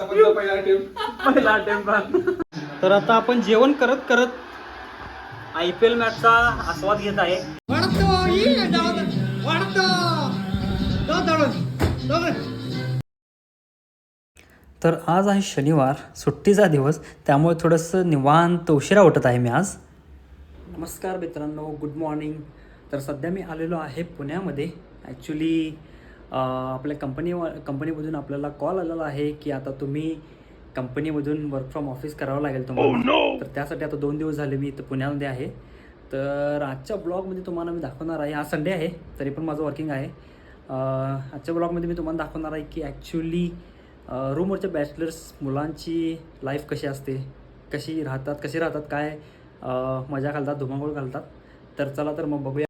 पहिला अटेम्प्ट तर आता आपण जेवण करत करत आय पी एल मॅचचा आस्वाद घेत आहे. तर आज आहे शनिवार सुट्टीचा दिवस त्यामुळे थोडंसं निवांत उशिरा उठत आहे मी आज. नमस्कार मित्रांनो गुड मॉर्निंग तर सध्या मी आलेलो आहे पुण्यामध्ये. ॲक्च्युली आपल्या कंपनी कंपनीमधून आपल्याला कॉल आलेला आहे की आता तुम्ही कंपनीमधून वर्क फ्रॉम ऑफिस करावं लागेल तुम्हाला. तर त्यासाठी आता दोन दिवस झाले मी इथं पुण्यामध्ये आहे. तर आजच्या ब्लॉगमध्ये तुम्हाला मी दाखवणार आहे. आज संडे आहे तरी पण माझं वर्किंग आहे. आजच्या ब्लॉगमध्ये मी तुम्हाला दाखवणार आहे की ॲक्च्युली रूमवरच्या बॅचलर्स मुलांची लाईफ कशी असते? कशी राहतात? कशी राहतात? काय मजा घालतात? धुमाकूळ घालतात? तर चला तर मग बघूया.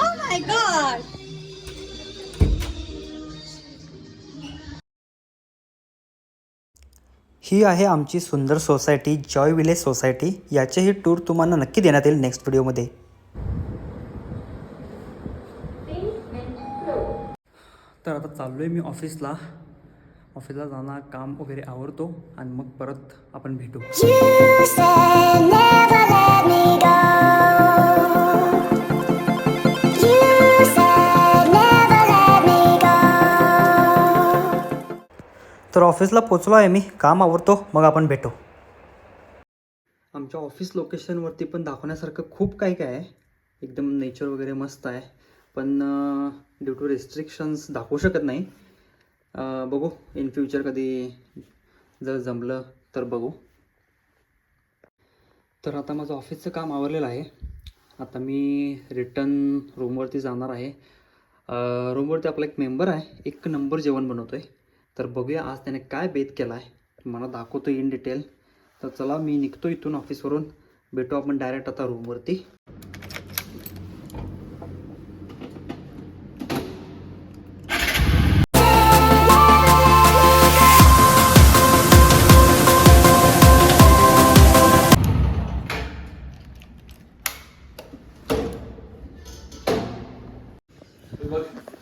Oh my god! ही आहे आमची सुंदर सोसायटी जॉय विलेज सोसायटी याचेही टूर तुम्हाला नक्की देण्यात येईल नेक्स्ट व्हिडिओमध्ये तर आता चाललो आहे मी ऑफिसला. ऑफिसला जाणार काम वगैरे आवरतो आणि मग परत आपण भेटू. तर ऑफिसला पोचलो आहे मी काम आवरतो मग आपण भेटू. आमच्या ऑफिस लोकेशनवरती पण दाखवण्यासारखं खूप काही काय आहे. एकदम नेचर वगैरे मस्त आहे. पण ड्यू टू रिस्ट्रिक्शन्स दाखवू शकत नाही. बघू इन फ्युचर कधी जर जमलं तर बघू. तर आता माझं ऑफिसचं काम आवरलेलं आहे. आता मी रिटर्न रूमवरती जाणार आहे. रूमवरती आपला एक मेंबर आहे. एक नंबर जेवण बनवतो आहे तर बघूया आज त्याने काय बेत केला आहे मला दाखवतो इन डिटेल तर चला मी निघतो इथून ऑफिसवरून भेटू आपण डायरेक्ट आता रूमवरती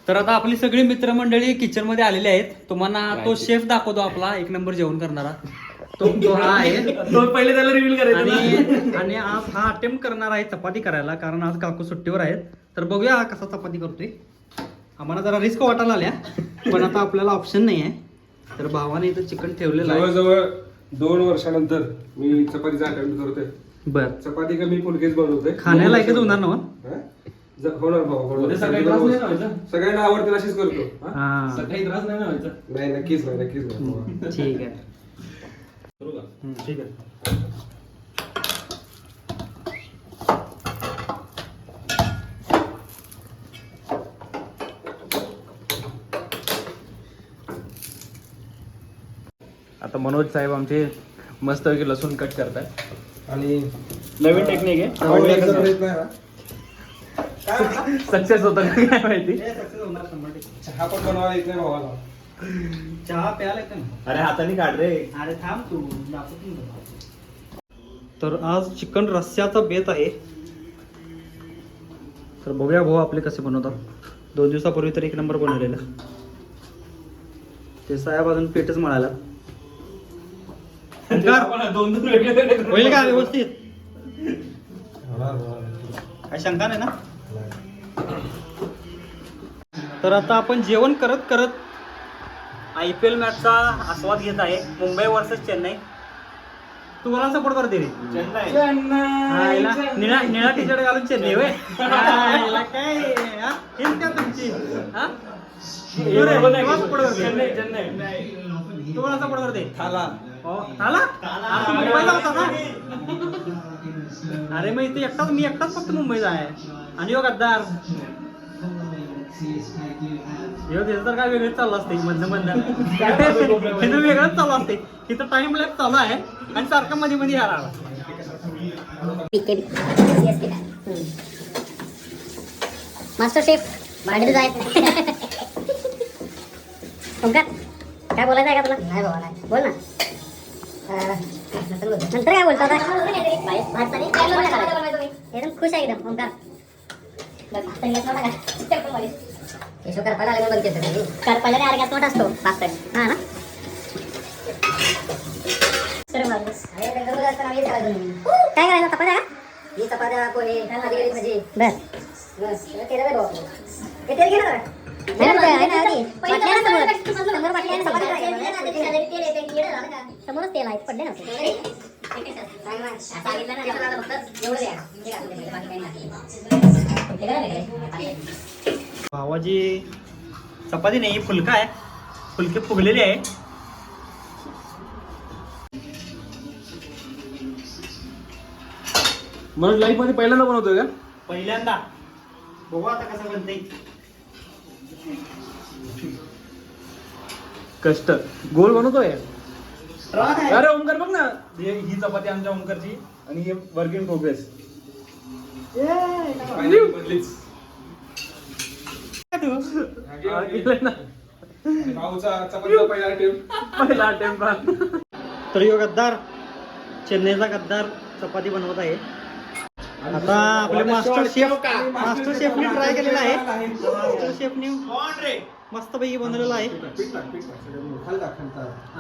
तर आता आपली सगळी मित्रमंडळी किचनमध्ये आलेली आहेत. तुम्हाला तो शेफ दाखवतो आपला. एक नंबर जेवण करणारा. तो तो हा आहे. तो पहिले त्याला रिव्हील. आणि आणि आज हा अटेम्प्ट करणार आहे चपाती करायला कारण आज काकू सुट्टीवर आहेत. तर बघूया हा कसा चपाती करतोय. आम्हाला जरा रिस्क वाटायला आल्या पण आता आपल्याला ऑप्शन नाही आहे. तर भावाने इथं चिकन ठेवलेलं आहे. जवळजवळ दोन वर्षानंतर मी चपातीचा अटेम्प्ट करतोय. बर. चपाती का मी फुलकेच बनवतोय. खाण्याला एकच होणार ना मग? हा? ज- होणार भाऊ होणार. उद्या सकाळी त्रास नाही ना व्हायचा? सगळ्यांना आवडतील अशीच करतो. हा? हा. सकाळी त्रास नाही ना व्हायचा? नाही नक्कीच नाही नक्कीच नाही भावा. ठीक आहे. करू का हम्म, ठीक आहे. आता मनोज साहेब आमचे मस्त लसूण कट करतात आणि नवीन टेक्निक आहे. आवडण्याचा प्रयत्न आहे. ना. सक्सेस होतं काय माहिती? चहा पण बनवायला येत नाही भावाला. चहा प्यायला येतं अरे हाताने काढ रे. अरे थांब तू. तर आज चिकन रस्स्याचा बेत आहे. तर बघूया भाऊ आपले कसे बनवतात. दोन दिवसापूर्वी तर एक नंबर बनवलेला. ते साहेब अजून पेटच म्हणाला दोन दोन वेगळे वेगळे करून होईल का व्यवस्थित. काय शंका नाही ना? तर आता आपण जेवण करत करत आय पी एल मॅचचा आस्वाद घेत आहे. मुंबई वर्सेस चेन्नई. तू मला सपोर्ट करते रे हिला निळा निळा टी शर्ट घालून चेन्नई होय? हा, हिला काय? हा? हीच का तुमची. हा? तू रे, तुला support करते. तू सपोर्ट करते थाला. थाला अरे तू मुंबईला होता ना अरे मग इथे एकटाच मी एकटाच फक्त मुंबईचा आहे. आणि यो गद्दार. यो त्याचं तर काय वेगळंच चाललं असते मधनं मधनं. तिथं वेगळंच चालू असते तिथं टाइम लॅप चालू आहे. आणि सारखं मध्ये मध्ये यायला मास्टर शेफ भांडे तुझं आहेत. ओंकार काय बोलायचं आहे का तुला? नाही नाही बोल ना. नंतर काय बोलतो आता? एकदम खुश आहे एकदम ओंकार. केशव करपायला आले म्हणून बनते करपायला नाही मोठ असतो. पाच हा ना? काय करायचं चपात्या का? ही चपात्या पोहे भाजी बर. बस तेल घे समोरच तेल आहे पडले ना भावाची चपाती नाही फुलका आहे फुलके फुगलेले आहे मला लाईफमध्ये पहिल्यांदा बनवतोय का पहिल्यांदा बघू आता कसं बनते कष्ट. गोल बनवतोय. अरे ओंकार बघ ना. हे- ही चपाती आमच्या ओंकारची आणि हे वर्क इन प्रोग्रेस तर यो गद्दार चेन्नईचा गद्दार चपाती बनवत आहे. आता आपले मास्टर शेफ मास्टर शेफने ट्राय केलेला आहे. मास्टर शेफने मस्त पैकी बनवलेला आहे.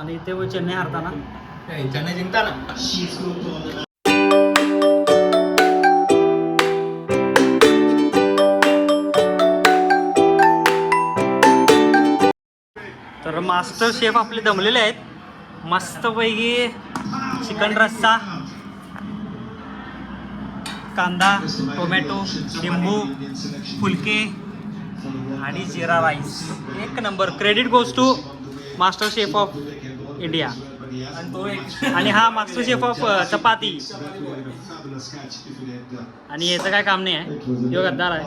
आणि व चेन्नई हारताना. चेन्नई जिंकताना? तर मास्टर शेफ आपले दमलेले आहेत. मस्तपैकी चिकन रस्सा. कांदा टोमॅटो लिंबू फुलके आणि जिरा राईस. एक number. Credit goes to master chef of India आणि हा मास्टर शेफ ऑफ चपाती आणि याचं काय काम नाही आहे. यो गद्दार आहे.